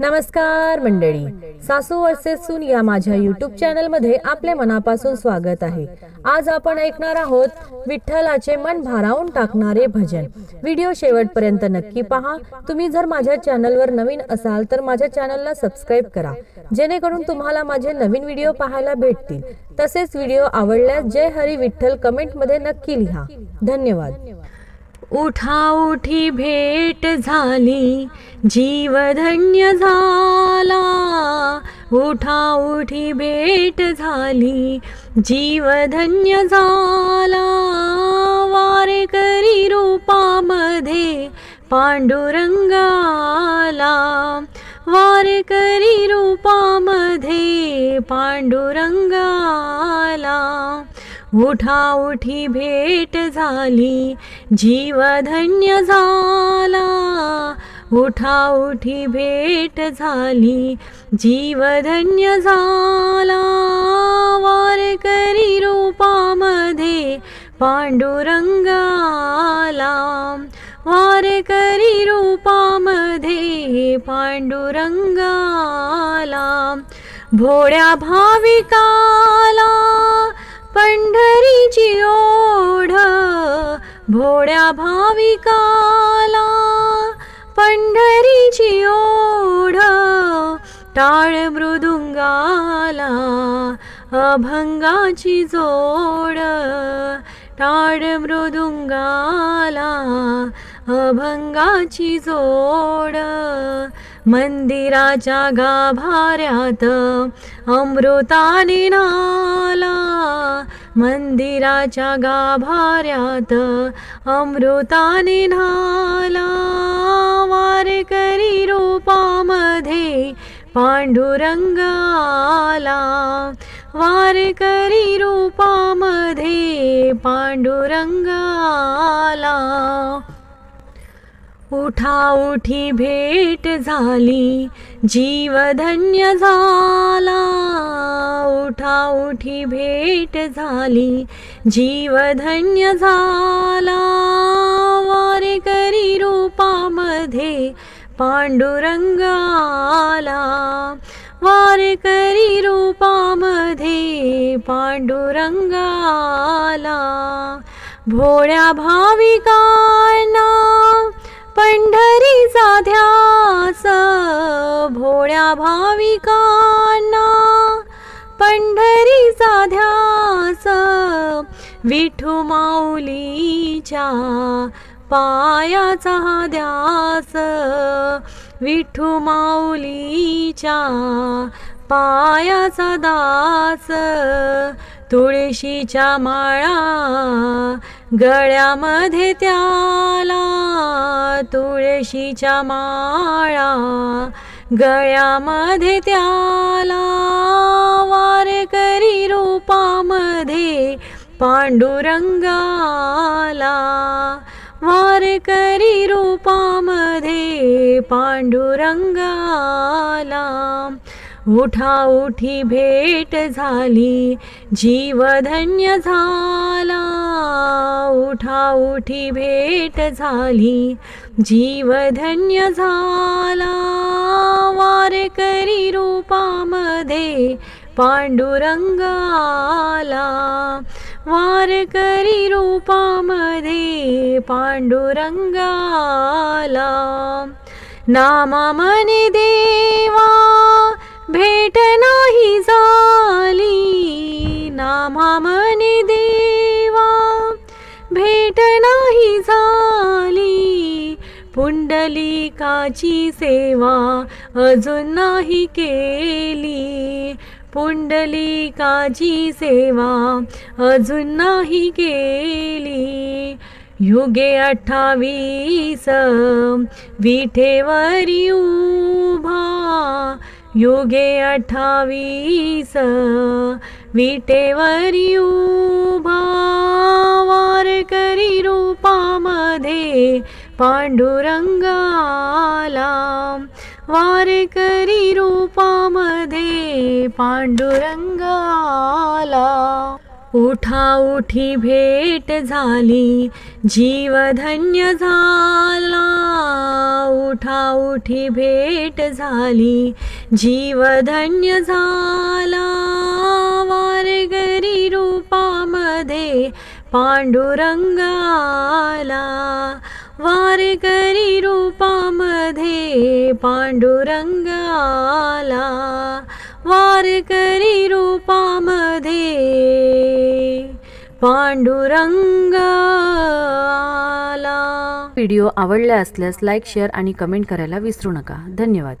नमस्कार मंडळी. सासू वर्सेस सून या माझ्या युट्यूब चॅनलमध्ये आपले मनापासून स्वागत आहे. आज आपण ऐकणार आहोत विठ्ठलाचे मन भारावून टाकणारे भजन. व्हिडिओ शेवटपर्यंत नक्की पहा. तुम्ही जर माझ्या चॅनलवर नवीन असाल तर माझ्या चॅनलला सबस्क्राईब करा. जेणेकरून तुम्हाला माझे नवीन व्हिडिओ पाहायला भेटतील. तसेच व्हिडिओ आवडल्यास जय हरी विठ्ठल कमेंटमध्ये नक्की लिहा. धन्यवाद. उठाउठी भेट झाली जीव धन्य झाला. उठाउठी भेट झाली जीव धन्य झाला वारेकरी रूपामध्ये पांडुरंगाला वारेकरी रूपामध्ये पांडुरंगाला आला. उठाउठी भेट झाली जीव धन्य झाला उठाउठी भेट झाली जीव धन्य झाला. वारकरी रूपामध्ये पांडुरंगाला वारकरी रूपामध्ये पांडुरंगाला भोळ्या भाविकाला पंढरीची ओढ भोळ्या भाविकाला. पंढरीची ओढ टाळ मृदुंगाला अभंगाची जोड. टाळ मृदुंगाला अभंगाची जोड. मंदिराच्या गाभाऱ्यात अमृताने नाला. मंदिराच्या गाभाऱ्यात अमृताने नाला. वारकरी रूपामध्ये पांडुरंगाला. वारकरी रूपामध्ये पांडुरंग आला उठी भेट झाली जीव धन्य झाला. उठा उठी भेट झाली जीव धन्य झाला वारेकरी रूपामध्ये पांडुरंगाला वारेकरी रूपामध्ये पांडुरंगाला भोळ्या भाविकांना पंढरी ध्यास भोळ्या भाविकांना. पंढरी ध्यास विठू माऊलीच्या पायाचा ध्यास. विठू माऊलीच्या पायाचा दास. तुळशीच्या माळा गळ्यामध्ये त्याला तुळशीच्या माळा. गळ्यामध्ये त्याला वारकरी रूपामध्ये पांडुरंगाला. वारकरी रूपामध्ये पांडुरंगाला. उठा उठी भेट झाली जीवधन्य झाला. ठाऊठी भेट झाली. जीव धन्य झाला. वारकरी रूपामध्ये पांडुरंगाला वारकरी रूपामध्ये पांडुरंगाला नामा मने देवा भेट नाही झाली. नामा मने देवा भेट नाही झाली. पुंडलिकाची सेवा अजून नाही केली. पुंडलिकाची सेवा अजून नाही केली. युगे अठ्ठावीस विठेवरी उभा. युगे अठ्ठावीस विटेवरी उभा. वारकरी रूपामध्ये पांडुरंगाला. वारकरी रूपामध्ये पांडुरंगाला. उठा उठी भेट झाली जीव धन्य झाला. उठा उठी भेट झाली जीव धन्य झाला वारगरी रूपामध्ये पांडुरंगाला वारकरी रूपामध्ये पांडुरंग आला वारकरी रूपामध्ये पांडुरंग आला व्हिडिओ आवडला असल्यास लाईक शेअर आणि कमेंट करायला विसरू नका. धन्यवाद.